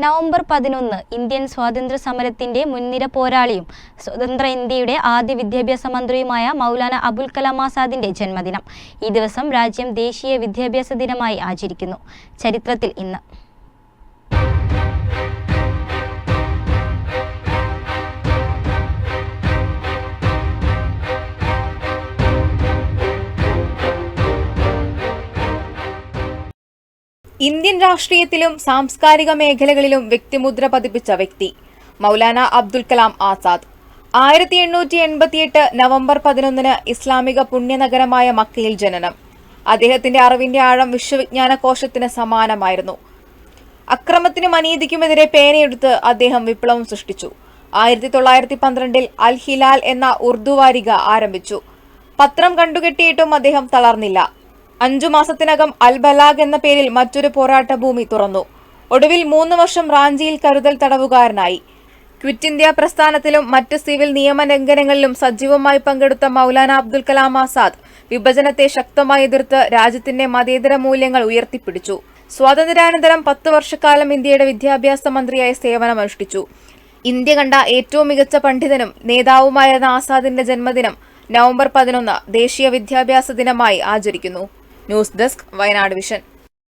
November പതിനൊന്ന് Indian സ്വാതന്ത്ര്യ സമരത്തിന്റെ മുൻനിര പോരാളിയും സ്വതന്ത്ര ഇന്ത്യയുടെ ആദ്യ വിദ്യാഭ്യാസ മന്ത്രിയുമായ മൗലാന അബുൽ കലാം ആസാദിന്റെ ജന്മദിനം. ഈ ദിവസം രാജ്യം ദേശീയ വിദ്യാഭ്യാസ ദിനമായി ആചരിക്കുന്നു. ചരിത്രത്തിൽ ഇന്ന്. ഇന്ത്യൻ രാഷ്ട്രീയത്തിലും സാംസ്കാരിക മേഖലകളിലും വ്യക്തിമുദ്ര പതിപ്പിച്ച വ്യക്തി. മൗലാന അബ്ദുൽ കലാം ആസാദ്. ആയിരത്തി എണ്ണൂറ്റി എൺപത്തിയെട്ട് നവംബർ പതിനൊന്നിന് ഇസ്ലാമിക പുണ്യനഗരമായ മക്കയിൽ ജനനം. അദ്ദേഹത്തിന്റെ അറിവിന്റെ ആഴം വിശ്വവിജ്ഞാന കോശത്തിന് സമാനമായിരുന്നു. അക്രമത്തിനും അനീതിക്കുമെതിരെ പേനയെടുത്ത് അദ്ദേഹം വിപ്ലവം സൃഷ്ടിച്ചു. ആയിരത്തി തൊള്ളായിരത്തി പന്ത്രണ്ടിൽ അൽ ഹിലാൽ എന്ന ഉർദു വാരിക ആരംഭിച്ചു. പത്രം കണ്ടുകെട്ടിയിട്ടും അദ്ദേഹം തളർന്നില്ല. അഞ്ചു മാസത്തിനകം അൽ ബലാഗ് എന്ന പേരിൽ മറ്റൊരു പോരാട്ട ഭൂമി തുറന്നു. ഒടുവിൽ മൂന്ന് വർഷം റാഞ്ചിയിൽ കരുതൽ തടവുകാരനായി. ക്വിറ്റ് ഇന്ത്യ പ്രസ്ഥാനത്തിലും മറ്റ് സിവിൽ നിയമ ലംഘനങ്ങളിലും സജീവമായി പങ്കെടുത്ത മൗലാന അബ്ദുൽ കലാം ആസാദ് വിഭജനത്തെ ശക്തമായി എതിർത്ത് രാജ്യത്തിന്റെ മതേതര മൂല്യങ്ങൾ ഉയർത്തിപ്പിടിച്ചു. സ്വാതന്ത്ര്യാനന്തരം പത്ത് വർഷക്കാലം ഇന്ത്യയുടെ വിദ്യാഭ്യാസ മന്ത്രിയായി സേവനമനുഷ്ഠിച്ചു. ഇന്ത്യ കണ്ട ഏറ്റവും മികച്ച പണ്ഡിതനും നേതാവുമായിരുന്ന ആസാദിന്റെ ജന്മദിനം നവംബർ പതിനൊന്ന് ദേശീയ വിദ്യാഭ്യാസ ദിനമായി ആചരിക്കുന്നു. News desk Wayanad vision